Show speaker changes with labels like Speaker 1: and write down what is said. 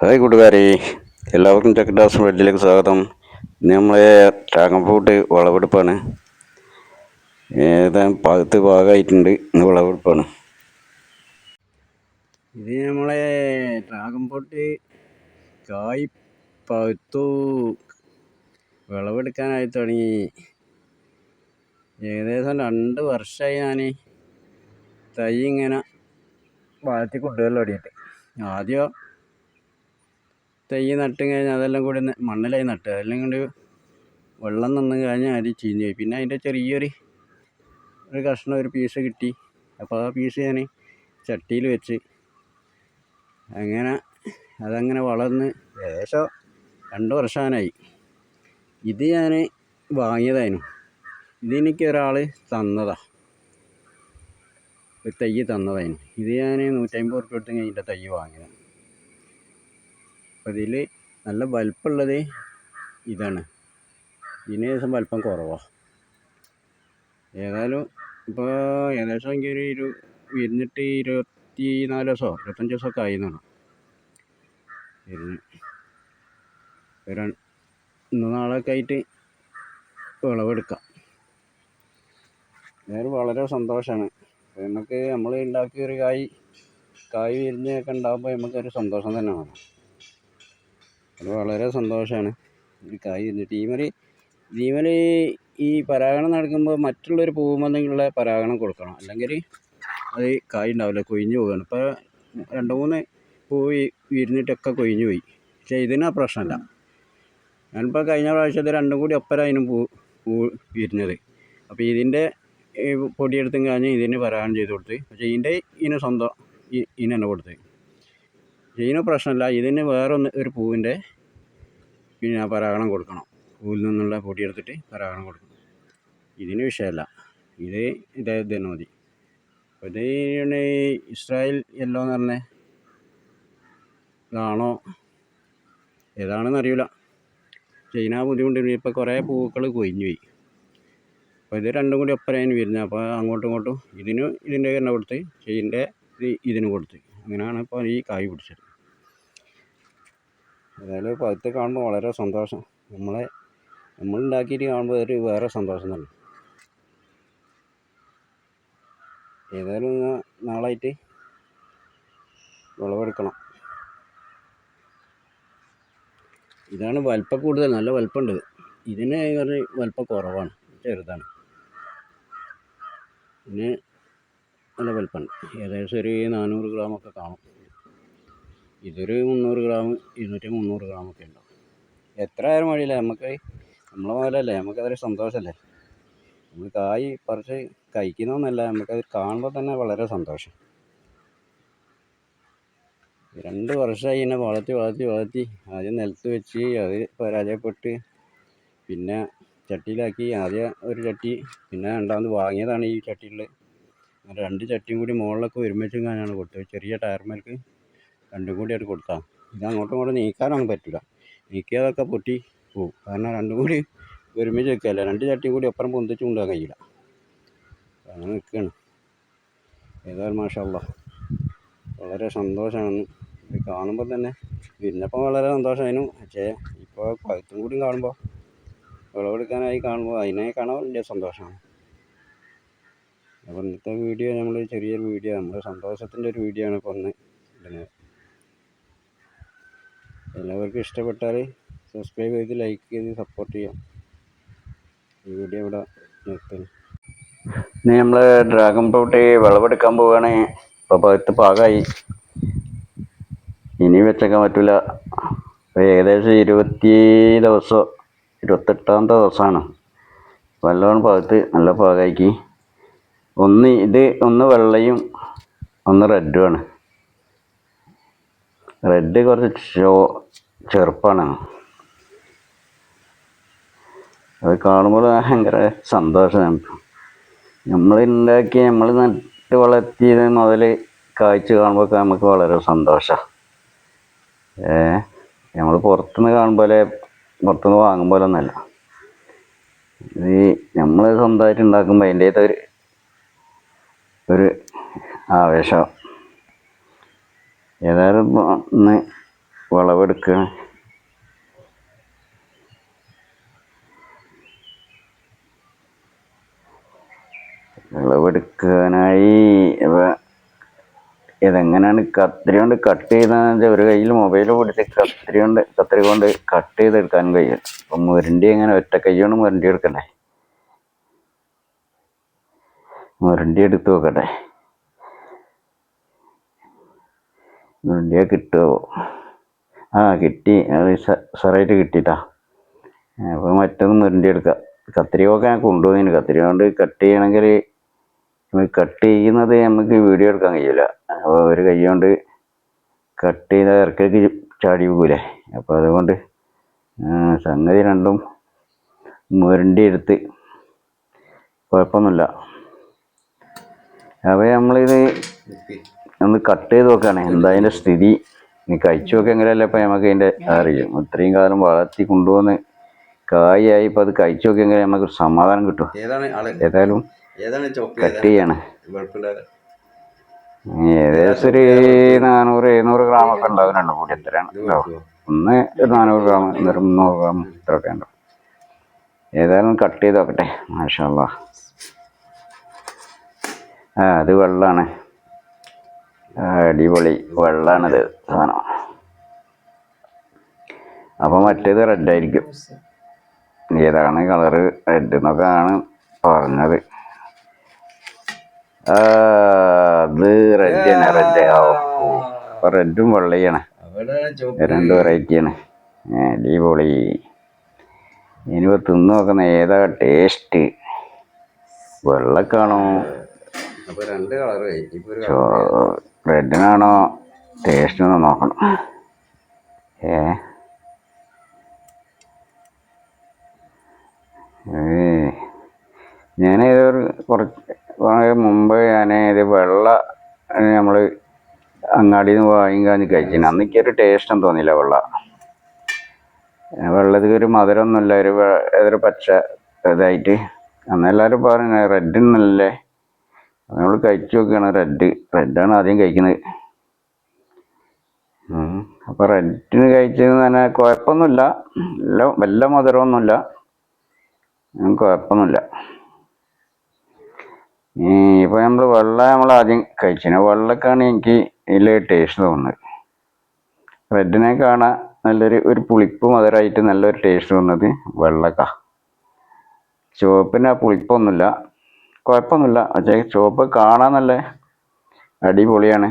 Speaker 1: Hi കൂട്ടുകാരെ എല്ലാവർക്കും ചക്കഡാസ് വെഡിലേക്ക് സ്വാഗതം. നമ്മളെ ഡ്രാഗൺ ഫ്രൂട്ട് വിളവെടുപ്പാണ് ഏതാ പകുത്ത് ഭാഗമായിട്ടുണ്ട് ഇന്ന് വിളവെടുപ്പാണ് ഇത് നമ്മളെ ഡ്രാഗൺ ഫ്രൂട്ട് കായ് പകുത്തു വിളവെടുക്കാനായി തുടങ്ങി. ഏകദേശം രണ്ട് വർഷമായി ഞാൻ തൈ ഇങ്ങനെ വളർത്തി കൊണ്ടുവരൽ തുടങ്ങിയിട്ട്. ആദ്യം തൈ നട്ട് കഴിഞ്ഞാൽ അതെല്ലാം കൂടി മണ്ണിലായി നട്ട്. അതെല്ലാം കൊണ്ട് വെള്ളം നിന്ന് കഴിഞ്ഞാൽ അരി ചീഞ്ഞ് പോയി. പിന്നെ അതിന്റെ ചെറിയൊരു ഒരു കഷ്ണം ഒരു പീസ് കിട്ടി. അപ്പോൾ ആ പീസ് ഞാൻ ചട്ടിയിൽ വെച്ച് അങ്ങനെ അതങ്ങനെ വളർന്ന് ഏകദേശം രണ്ട് വർഷമാനായി ഇത് ഞാൻ വാങ്ങിയതായിരുന്നു. ഇതെനിക്ക് ഒരാൾ തന്നതാ. ഒരു തൈ തന്നതായിരുന്നു. ഇത് ഞാൻ നൂറ്റമ്പത് റുപ്യ കൊടുത്ത് കഴിഞ്ഞിട്ട് തൈ വാങ്ങിയത്. അപ്പോൾ ഇതിൽ നല്ല വലിപ്പമുള്ളത് ഇതാണ്. ഇതിന് ദിവസം വലിപ്പം കുറവാണ് ഏതായാലും ഇപ്പോൾ ഏകദേശം എനിക്ക് ഒരു ഇരു ഇരുന്നിട്ട് ഇരുപത്തി നാല് ദിവസമോ ഇരുപത്തഞ്ച് ദിവസമൊക്കെ ആയി എന്നാണ്. ഇരുന്ന് ഒരു ഇന്ന് നാളൊക്കെ ആയിട്ട് വിളവെടുക്കാം. ഏതായാലും വളരെ സന്തോഷമാണ് നമുക്ക് നമ്മൾ ഉണ്ടാക്കിയ ഒരു കായ് കായ് വിരിഞ്ഞൊക്കെ ഉണ്ടാകുമ്പോൾ നമുക്കൊരു സന്തോഷം തന്നെയാണ് അത് വളരെ സന്തോഷമാണ് ഈ കായ് ഇരുന്നിട്ട് ഈമൽ ഈ പരാഗണം നടക്കുമ്പോൾ മറ്റുള്ളൊരു പൂവുമെന്നുള്ള പരാഗണം കൊടുക്കണം. അല്ലെങ്കിൽ അത് കായ് ഉണ്ടാവില്ല കൊഴിഞ്ഞു പോവുകയാണ് ഇപ്പോൾ രണ്ട് മൂന്ന് പൂവ് വിരിഞ്ഞിട്ടൊക്കെ കൊഴിഞ്ഞു പോയി. പക്ഷേ ഇതിന് പ്രശ്നമില്ല ഞാനിപ്പോൾ കഴിഞ്ഞ പ്രാവശ്യത്തെ രണ്ടും കൂടി ഒപ്പരായിരുന്നു പൂ പൂ വിരിഞ്ഞത്. അപ്പോൾ ഇതിന്റെ ഈ പൊടിയെടുത്തും കാഞ്ഞ് ഇതിന് പരാഗണം ചെയ്ത് കൊടുത്ത്. പക്ഷേ ഇതിന്റെ ഇതിന് സ്വന്തം ഈ- ഇതിന് തന്നെ കൊടുത്ത് ഇതിന് പ്രശ്നമില്ല. ഇതിന് വേറൊന്ന് ഒരു പൂവിന്റെ പിന്നെ പരാഗണം കൊടുക്കണം. പൂവിൽ നിന്നുള്ള പൊടിയെടുത്തിട്ട് പരാഗണം കൊടുക്കണം. ഇതിന് വിഷയമല്ല. ഇത് ഇതേ തന്നെ മതി. അപ്പോൾ ഇത് ഇസ്രായേൽ യെല്ലോ എന്ന് പറഞ്ഞ ഇതാണോ? ഏതാണെന്ന് അറിയില്ല. ചൈന ബുദ്ധിമുട്ട്. ഇപ്പോൾ കുറേ പൂക്കൾ കൊഴിഞ്ഞു പോയി. അപ്പോൾ ഇത് രണ്ടും കൂടി ഒപ്പരാണ് വരുന്നത്. അപ്പോൾ അങ്ങോട്ടും ഇങ്ങോട്ടും ഇതിന് ഇതിന്റെ എണ്ണ കൊടുത്ത് ഇത് ഇതിന് കൊടുത്ത്. അങ്ങനെയാണ് ഇപ്പോൾ ഈ കായ് പിടിച്ചത്. ഏതായാലും പഴുത്ത് കാണുമ്പോൾ വളരെ സന്തോഷം. നമ്മളെ നമ്മൾ ഉണ്ടാക്കിയിട്ട് കാണുമ്പോൾ ഒരു വേറെ സന്തോഷം തന്നെ. ഏതായാലും നാളായിട്ട് വിളവെടുക്കണം. ഇതാണ് വലിപ്പം കൂടുതൽ. നല്ല വലിപ്പമുണ്ട്. ഇതിന് വലിപ്പം കുറവാണ്. ചെറുതാണ്. പിന്നെ നല്ല വലിപ്പമുണ്ട് ഏകദേശം ഒരു നാനൂറ് ഗ്രാമൊക്കെ കാണും. ഇതൊരു മുന്നൂറ് ഗ്രാം ഇരുന്നൂറ്റി മുന്നൂറ് ഗ്രാമൊക്കെ ഉണ്ടാവും. എത്ര ആയാലും വഴിയില്ല. നമുക്ക് നമ്മളെ മുതലല്ലേ. നമുക്കതൊരു സന്തോഷമല്ലേ? നമ്മൾ കായ് പറിച്ച് കഴിക്കുന്നൊന്നല്ല നമുക്കത് കാണുമ്പോൾ തന്നെ വളരെ സന്തോഷം. രണ്ട് വർഷമായി എന്നെ വളർത്തി വളർത്തി വളർത്തി ആദ്യം നിലത്ത് വെച്ച് അത് പരാജയപ്പെട്ട് പിന്നെ ചട്ടിയിലാക്കി. ആദ്യം ഒരു ചട്ടി പിന്നെ രണ്ടാമത് വാങ്ങിയതാണ് ഈ ചട്ടിയിൽ രണ്ട് ചട്ടിയും കൂടി മുകളിലൊക്കെ ഒരുമിച്ച് ഞാനാണ് കൊടുത്തത്. ചെറിയ ടയർമേൽക്ക് രണ്ടും കൂടി അത് കൊടുത്താൽ ഇത് അങ്ങോട്ടും ഇങ്ങോട്ടും നീക്കാനൊന്നും പറ്റില്ല നീക്കിയതൊക്കെ പൊട്ടി പോവും. കാരണം രണ്ടും കൂടി ഒരുമിച്ച് വെക്കുകയല്ല രണ്ട് ചട്ടിയും കൂടി ഒപ്പുറം പൊന്തിച്ച് കൊണ്ടുപോകാൻ കഴിയില്ല. അങ്ങനെ നിൽക്കുകയാണ് ഏതായാലും മാഷല്ല വളരെ സന്തോഷമാണ് ഇത് കാണുമ്പോൾ തന്നെ വിരിഞ്ഞപ്പോൾ വളരെ സന്തോഷമായിരുന്നു പക്ഷേ ഇപ്പോൾ പഴുത്തും കൂടി കാണുമ്പോൾ വിളവെടുക്കാനായി കാണുമ്പോൾ അതിനെ കാണാൻ വലിയ സന്തോഷമാണ്. അപ്പോൾ ഇന്നത്തെ വീഡിയോ നമ്മൾ ചെറിയൊരു വീഡിയോ നമ്മുടെ സന്തോഷത്തിന്റെ ഒരു വീഡിയോ ആണ് ഇപ്പോൾ ഒന്ന് ഇടുന്നത്. എല്ലാവർക്കും ഇഷ്ടപ്പെട്ടാൽ സബ്സ്ക്രൈബ് ചെയ്ത് ലൈക്ക് ചെയ്ത് സപ്പോർട്ട് ചെയ്യാം. ഈ വീഡിയോ ഇവിടെ നിർത്തുന്നു. ഇനി നമ്മൾ ഡ്രാഗൺ ഫ്രൂട്ട് വിളവെടുക്കാൻ പോവുകയാണ് ഇപ്പോൾ പത്ത് പാകമായി ഇനി വെച്ചേക്കാൻ പറ്റില്ല ഏകദേശം ഇരുപത്തി ദിവസം ഇരുപത്തെട്ടാമത്തെ ദിവസമാണ്. നല്ലോണം ഭാഗത്ത് നല്ല പാകമാക്കി ഒന്ന് ഇത് ഒന്ന് വെള്ളയും ഒന്ന് റെഡുമാണ് റെഡ് കുറച്ച് ചോ ചെറുപ്പാണ്. അത് കാണുമ്പോൾ ഭയങ്കര സന്തോഷമാണ്. നമ്മൾ ഉണ്ടാക്കി നമ്മൾ നട്ട് വളർത്തിയത് മുതൽ കാഴ്ച കാണുമ്പോൾ നമുക്ക് വളരെ സന്തോഷമാണ് ഏ നമ്മൾ പുറത്തുനിന്ന് കാണുമ്പോൾ പുറത്തുനിന്ന് വാങ്ങും പോലെ ഒന്നല്ല ഇത് നമ്മൾ സ്വന്തമായിട്ട് ഉണ്ടാക്കുമ്പോൾ അതിന്റേത് ഒരു ഒരു
Speaker 2: ആവേശം. ഏതായാലും ഒന്ന് വിളവെടുക്കുക വിളവെടുക്കാനായി ഇതെങ്ങനെയാണ് കത്രി കൊണ്ട് കട്ട് വെച്ചാൽ ഒരു കയ്യിൽ മൊബൈൽ പിടിച്ച് കത്രി കൊണ്ട് കത്രി കൊണ്ട് കട്ട് ചെയ്തെടുക്കാനും കഴിയും. അപ്പം മുരണ്ടി എങ്ങനെ ഒറ്റ കൈ കൊണ്ട് മുരണ്ടി എടുക്കണ്ടേ? മുരണ്ടി എടുത്ത് നോക്കട്ടെ മുരണ്ടിയാ കിട്ടുമോ ആ കിട്ടി. സാറായിട്ട് കിട്ടിട്ടാ. അപ്പോൾ മറ്റൊന്ന് മുരണ്ടി എടുക്കാം. കത്രിയൊക്കെ ഞാൻ കൊണ്ടുപോയിന്. കത്രി കൊണ്ട് കട്ട് ചെയ്യണമെങ്കിൽ കട്ട് ചെയ്യുന്നത് നമുക്ക് വീഡിയോ എടുക്കാൻ കഴിയില്ല അപ്പോൾ ഒരു കൈ കൊണ്ട് കട്ട് ചെയ്ത ഇറക്കേക്ക് ചാടി പോകൂലേ. അപ്പോൾ അതുകൊണ്ട് സംഗതി രണ്ടും മുരണ്ടി എടുത്ത് കുഴപ്പമൊന്നുമില്ല. അപ്പോൾ നമ്മളിത് ഒന്ന് കട്ട് ചെയ്ത് നോക്കുകയാണ്. എന്താ അതിന്റെ സ്ഥിതി? നീ കഴിച്ചു നോക്കിയെങ്കിലല്ലേ ഇപ്പം നമുക്ക് അതിന്റെ അറിയും? ഇത്രയും കാലം വളർത്തി കൊണ്ടുവന്ന് കായായി ഇപ്പം അത് കഴിച്ചു നോക്കിയെങ്കിൽ നമുക്ക് സമാധാനം കിട്ടും. ഏതായാലും കട്ട് ചെയ്യാണ്. ഏകദേശം ഒരു നാനൂറ് എഴുന്നൂറ് ഗ്രാം ഒക്കെ ഉണ്ടാവും രണ്ടും കൂടി എത്രയാണ്? ഒന്ന് നാനൂറ് ഗ്രാം എന്നൊരു മുന്നൂറ് ഗ്രാം ഇത്രയൊക്കെ ഉണ്ടാവും. ഏതായാലും കട്ട് ചെയ്ത് നോക്കട്ടെ മാഷല്ല ആ അത് വെള്ളമാണ് അടിപൊളി വെള്ളമാണിത് സാധനം. അപ്പോൾ മറ്റേത് റെഡ് ആയിരിക്കും. ഏതാണ് കളറ് റെഡ് എന്നൊക്കെയാണ് പറഞ്ഞത്. അത് റെഡ് വെള്ളയാണ് രണ്ട് വെറൈറ്റിയാണ് അടിപൊളി. ഇനിയിപ്പോൾ തിന്നു നോക്കുന്ന ഏതാ ടേസ്റ്റ് വെള്ളക്കാണോ? റെഡിനാണോ ടേസ്റ്റ് ഒന്ന് നോക്കണം. ഏ? ഞാനേതൊരു ഞാൻ ഏതൊരു കുറച്ച് കുറേ മുമ്പ് ഞാൻ ഇത് വെള്ള നമ്മൾ അങ്ങാടിയിൽ നിന്ന് വാങ്ങിക്കാന്ന് കഴിച്ചിന്. അന്ന് എനിക്കൊരു ടേസ്റ്റും തോന്നിയില്ല വെള്ള. വെള്ളത്തിൽ ഒരു മധുരമൊന്നുമില്ല ഒരു ഏതൊരു പച്ച ഇതായിട്ട്. അന്ന് എല്ലാവരും പറഞ്ഞു റെഡ് എന്നല്ലേ നമ്മൾ കഴിച്ചു നോക്കുകയാണ് റെഡ് റെഡാണ് ആദ്യം കഴിക്കുന്നത് അപ്പം അപ്പൊ റെഡിന് കഴിച്ചത് തന്നെ കുഴപ്പമൊന്നുമില്ല വല്ല മധുരമൊന്നുമില്ല. കുഴപ്പമൊന്നുമില്ല ഈ ഇപ്പൊ നമ്മൾ വെള്ള നമ്മൾ ആദ്യം കഴിച്ചിന് വെള്ളക്കാണ് എനിക്ക് നല്ല ടേസ്റ്റ് തോന്നുന്നത്. റെഡിനെ കാണാൻ നല്ലൊരു ഒരു പുളിപ്പ് മധുരമായിട്ട് നല്ലൊരു ടേസ്റ്റ് തോന്നുന്നത് വെള്ളക്ക. ചുവപ്പിന് ആ പുളിപ്പൊന്നുമില്ല. കുഴപ്പമൊന്നുമില്ല. പക്ഷേ ചുവപ്പ് കാണാൻ നല്ല അടിപൊളിയാണ്.